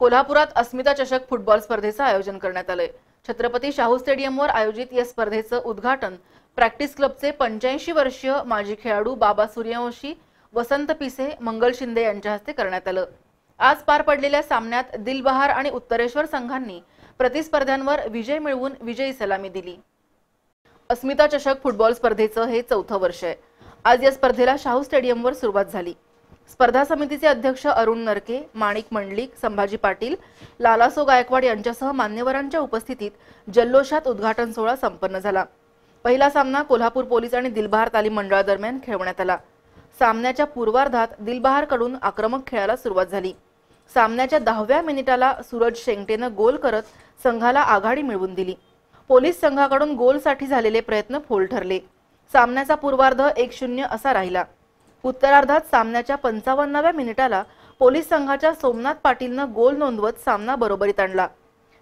कोल्हापुरात अस्मिता चषक फुटबॉल स्पर्धेचं आयोजन करण्यात आलंय. छत्रपती शाहू स्टेडियमवर आयोजित या स्पर्धेचं उद्घाटन प्रॅक्टिस क्लबचे पंच्याऐंशी वर्षीय माजी खेळाडू बाबा सूर्यवंशी वसंत पिसे मंगल शिंदे यांच्या हस्ते करण्यात आलं. आज पार पडलेल्या सामन्यात दिलबहार आणि उत्तरेश्वर संघांनी प्रतिस्पर्ध्यांवर विजय मिळवून विजयी सलामी दिली. अस्मिता चषक फुटबॉल स्पर्धेचं हे चौथं वर्ष आहे. आज या स्पर्धेला शाहू स्टेडियमवर सुरुवात झाली. स्पर्धा समितीचे अध्यक्ष अरुण नरके माणिक मंडलिक संभाजी पाटील लालासो गायकवाड यांच्यासह मान्यवरांच्या उपस्थितीत जल्लोषात उद्घाटन सोहळा संपन्न झाला. पहिला सामना कोल्हापूर पोलीस आणि दिलबहार तालीम मंडळादरम्यान खेळवण्यात आला. सामन्याच्या पूर्वार्धात दिलबहारकडून आक्रमक खेळाला सुरुवात झाली. सामन्याच्या दहाव्या मिनिटाला सूरज शेंगटेनं गोल करत संघाला आघाडी मिळवून दिली. पोलीस संघाकडून गोलसाठी झालेले प्रयत्न फोल ठरले. सामन्याचा पूर्वार्ध एक शून्य असा राहिला. उत्तरार्धात सामन्याच्या पंचावन्नाव्या मिनिटाला पोलीस संघाच्या सोमनाथ पाटीलनं गोल नोंदवत सामना बरोबरीत आणला.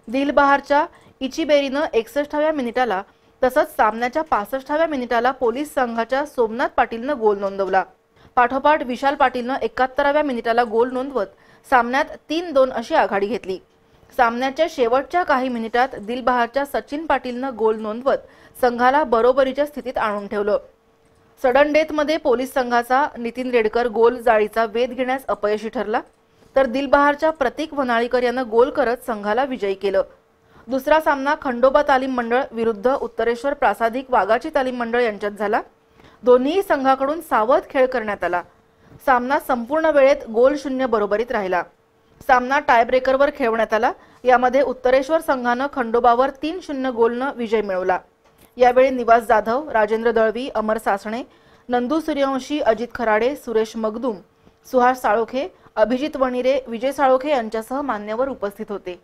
दिलबहारच्या इचिबेरीनं एकसष्टाव्या मिनिटाला तसंच सामन्याच्या पासष्टाव्या मिनिटाला पोलीस संघाच्या सोमनाथ पाटीलनं गोल नोंदवला. पाठोपाठ विशाल पाटीलनं एकाहत्तराव्या मिनिटाला गोल नोंदवत सामन्यात तीन दोन अशी आघाडी घेतली. सामन्याच्या शेवटच्या काही मिनिटात दिलबहारच्या सचिन पाटीलनं गोल नोंदवत संघाला बरोबरीच्या स्थितीत आणून ठेवलं. सडन डेथमध्ये पोलीस संघाचा नितीन रेडकर गोल जाळीचा वेध घेण्यास अपयशी ठरला. तर दिलबहारच्या प्रतीक वनाळीकर यानं गोल करत संघाला विजयी केलं. दुसरा सामना खंडोबा तालीम मंडळ विरुद्ध उत्तरेश्वर प्रासादिक वाघाची तालीम मंडळ यांच्यात झाला. दोन्ही संघाकडून सावध खेळ करण्यात आला. सामना संपूर्ण वेळेत गोल शून्य बरोबरीत राहिला. सामना टायब्रेकरवर खेळवण्यात आला. यामध्ये उत्तरेश्वर संघानं खंडोबावर तीन शून्य गोलनं विजय मिळवला. यावेळी निवास जाधव राजेंद्र दळवी अमर सासणे नंदू सूर्यवंशी अजित खराडे सुरेश मगदूम सुहास साळोखे अभिजित वणिरे विजय साळोखे यांच्यासह मान्यवर उपस्थित होते.